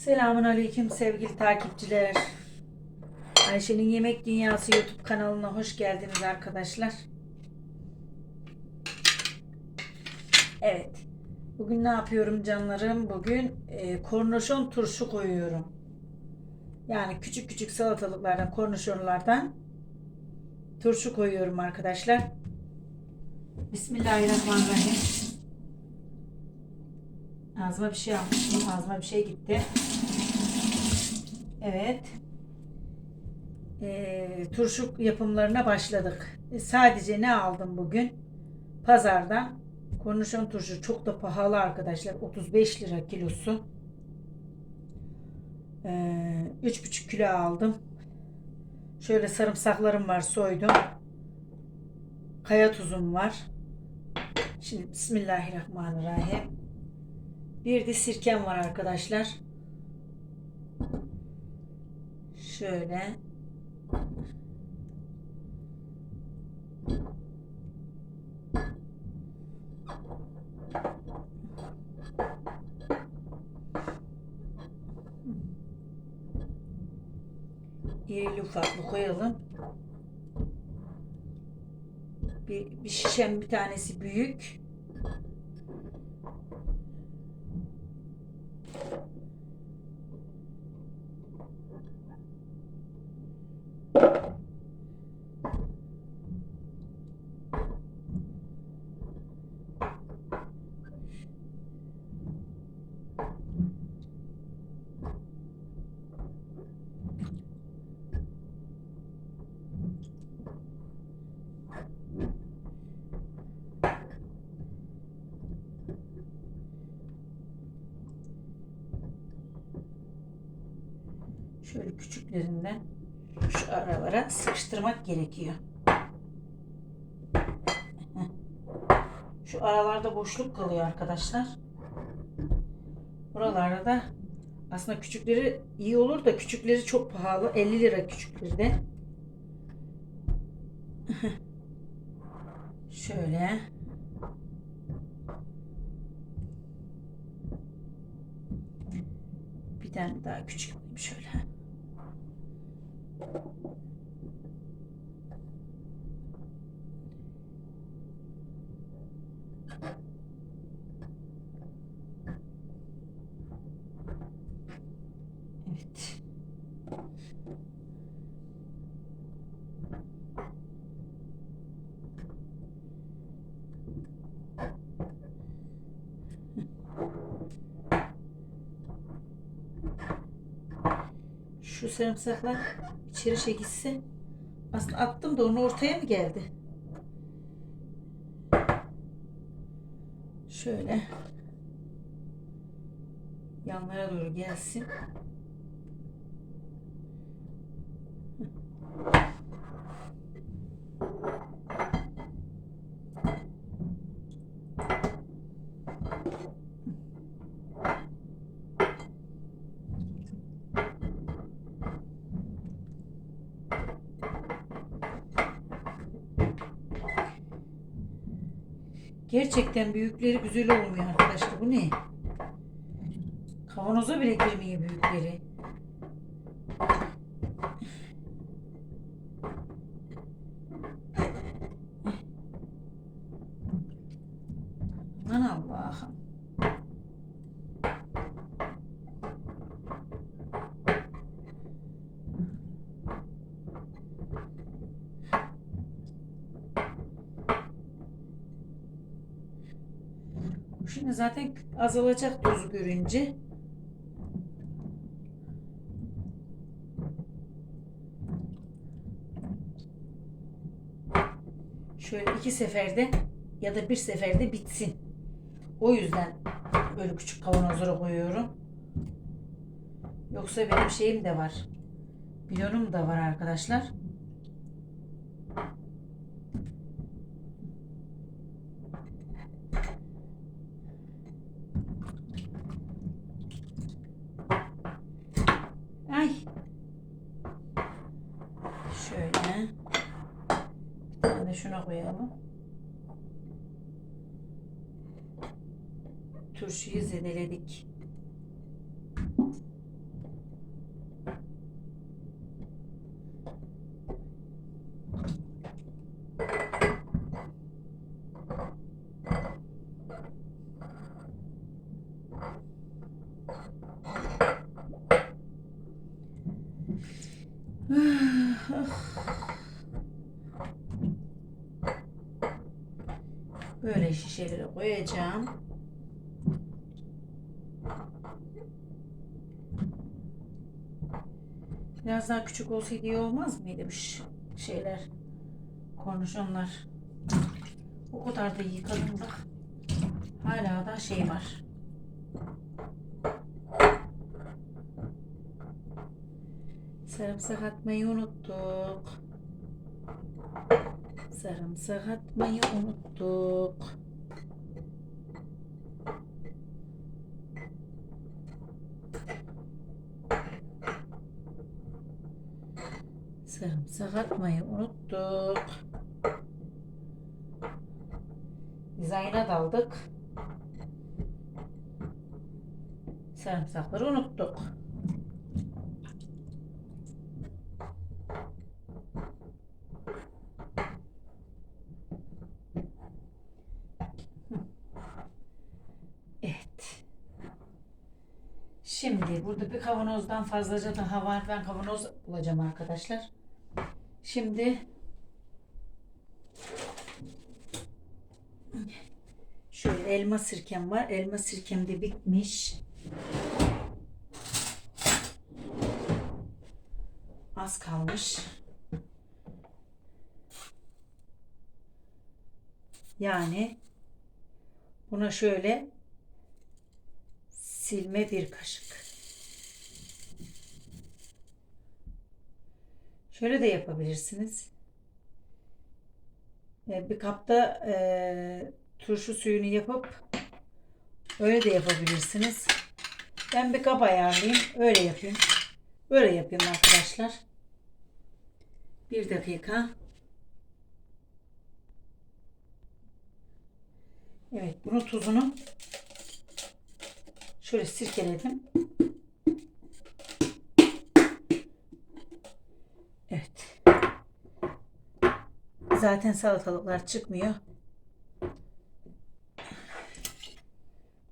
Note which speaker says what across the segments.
Speaker 1: Selamun Aleyküm sevgili takipçiler. Ayşe'nin Yemek Dünyası YouTube kanalına hoş geldiniz arkadaşlar. Evet. Bugün ne yapıyorum canlarım? Bugün e, kornişon turşu koyuyorum. Yani küçük küçük salatalıklardan, kornişonlardan turşu koyuyorum arkadaşlar. Bismillahirrahmanirrahim. Ağzıma bir şey almıştım. Ağzıma bir şey gitti. Evet. Ee, turşu yapımlarına başladık. E, sadece ne aldım bugün? Pazardan. Kornişon turşu çok da pahalı arkadaşlar. 35 lira kilosu. Ee, 3,5 kilo aldım. Şöyle sarımsaklarım var soydum. Kaya tuzum var. Şimdi Bismillahirrahmanirrahim. Bir de sirkem var arkadaşlar. Şöyle. İrili ufaklı koyalım. Bir, bir şişem bir tanesi büyük. Şöyle küçüklerinden şu aralara sıkıştırmak gerekiyor. Şu aralarda boşluk kalıyor arkadaşlar. Buralarda da aslında küçükleri iyi olur da küçükleri çok pahalı. 50 lira küçükleri de. Şöyle. Bir tane daha küçük şöyle. Evet. Şu sarımsaklar içeri şey gitse. Aslında attım da onu ortaya mı geldi? Şöyle. Yanlara doğru gelsin. Gerçekten büyükleri güzel olmuyor arkadaşlar. Bu ne? Kavanoza bile girmiyor büyükleri. Aman Allah'ım. Zaten azalacak tozu görünce. Şöyle iki seferde ya da bir seferde bitsin. O yüzden böyle küçük kavanozlara koyuyorum. Yoksa benim şeyim de var. Bidonum da var arkadaşlar. Ay. Şöyle. Bir tane de şuna koyalım. turşuyu zedeledik. Böyle şişelere koyacağım. Biraz daha küçük olsaydı iyi olmaz mıydı bu şeyler? Kornişonlar. O kadar da yıkadım da hala da şey var. Sarımsak atmayı unuttuk. Sarımsak atmayı unuttuk. Sarımsak atmayı unuttuk. Dizayna daldık. Sarımsakları unuttuk. Şimdi burada bir kavanozdan fazlaca daha var. Ben kavanoz bulacağım arkadaşlar. Şimdi şöyle elma sirkem var. Elma sirkem de bitmiş. Az kalmış. Yani buna şöyle silme bir kaşık. Şöyle de yapabilirsiniz. Ee, Bir kapta e, turşu suyunu yapıp öyle de yapabilirsiniz. Ben bir kap ayarlayayım. Öyle yapayım. Böyle yapayım arkadaşlar. Bir dakika. Evet, bunun tuzunu şöyle sirkeledim. Zaten salatalıklar çıkmıyor.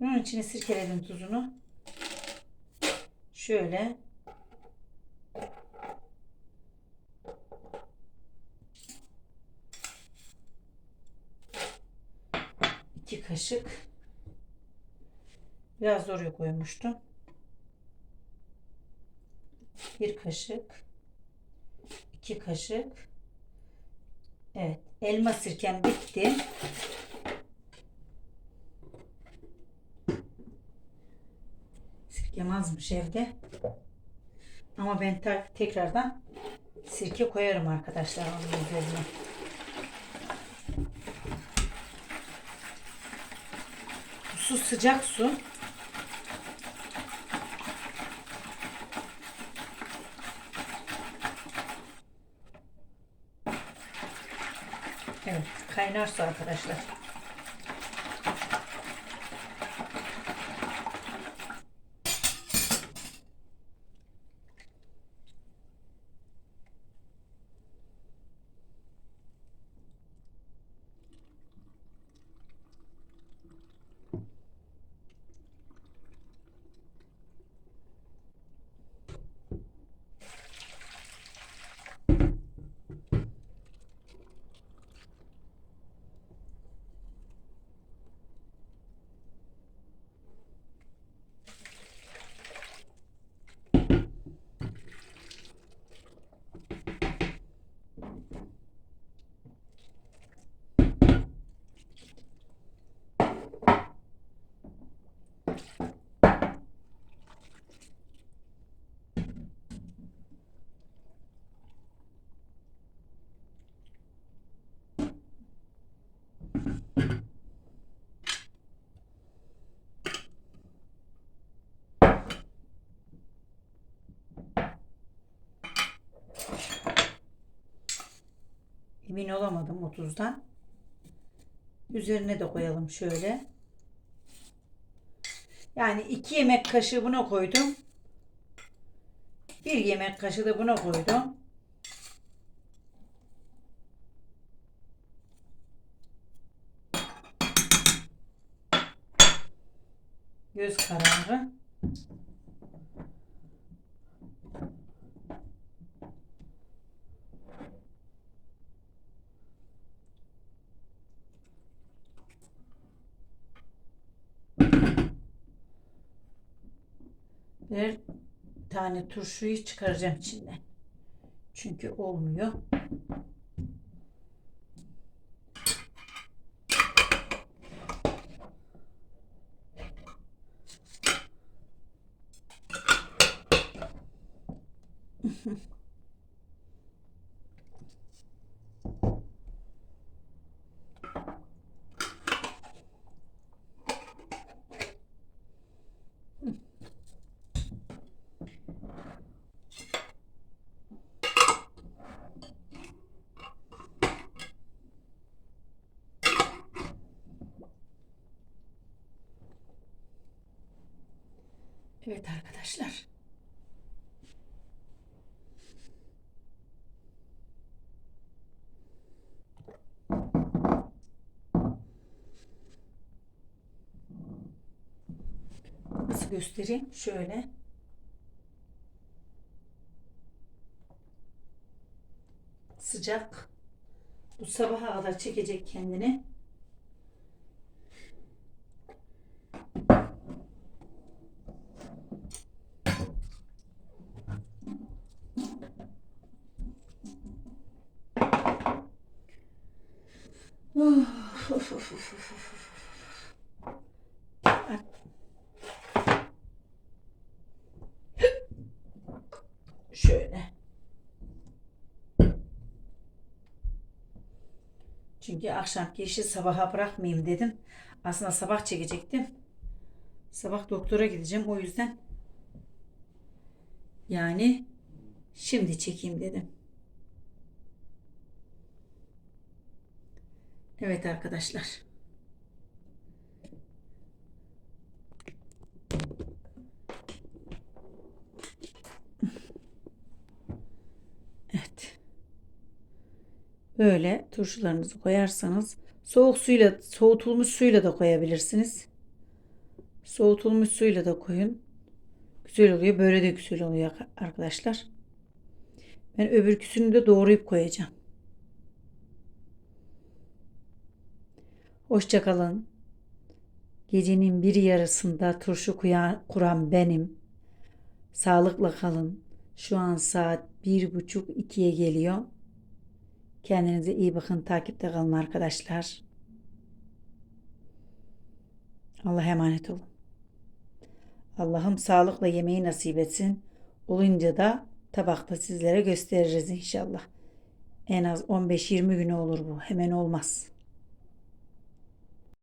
Speaker 1: Bunun içine sirkeledim tuzunu. Şöyle. iki kaşık. Biraz oraya koymuştum. Bir kaşık. iki kaşık. Evet. Elma sirkem bitti. Sirkem azmış evde. Ama ben tekrardan sirke koyarım arkadaşlar onun üzerine. Su sıcak su. Evet, kaynar su arkadaşlar. Emin olamadım 30'dan. Üzerine de koyalım şöyle. Yani 2 yemek kaşığı buna koydum. 1 yemek kaşığı da buna koydum. Göz kararı. Bir tane turşuyu çıkaracağım içinden. Çünkü olmuyor. Evet arkadaşlar. Nasıl göstereyim? Şöyle. Sıcak. Bu sabaha kadar çekecek kendini. Çünkü akşamki işi sabaha bırakmayayım dedim. Aslında sabah çekecektim. Sabah doktora gideceğim o yüzden. Yani şimdi çekeyim dedim. Evet arkadaşlar. Evet. Böyle turşularınızı koyarsanız soğuk suyla soğutulmuş suyla da koyabilirsiniz. Soğutulmuş suyla da koyun. Güzel oluyor. Böyle de güzel oluyor arkadaşlar. Ben öbürküsünü de doğrayıp koyacağım. Hoşça kalın. Gecenin bir yarısında turşu kuran benim. Sağlıkla kalın. Şu an saat bir buçuk ikiye geliyor. Kendinize iyi bakın. Takipte kalın arkadaşlar. Allah'a emanet olun. Allah'ım sağlıkla yemeği nasip etsin. Olunca da tabakta sizlere gösteririz inşallah. En az 15-20 günü olur bu. Hemen olmaz.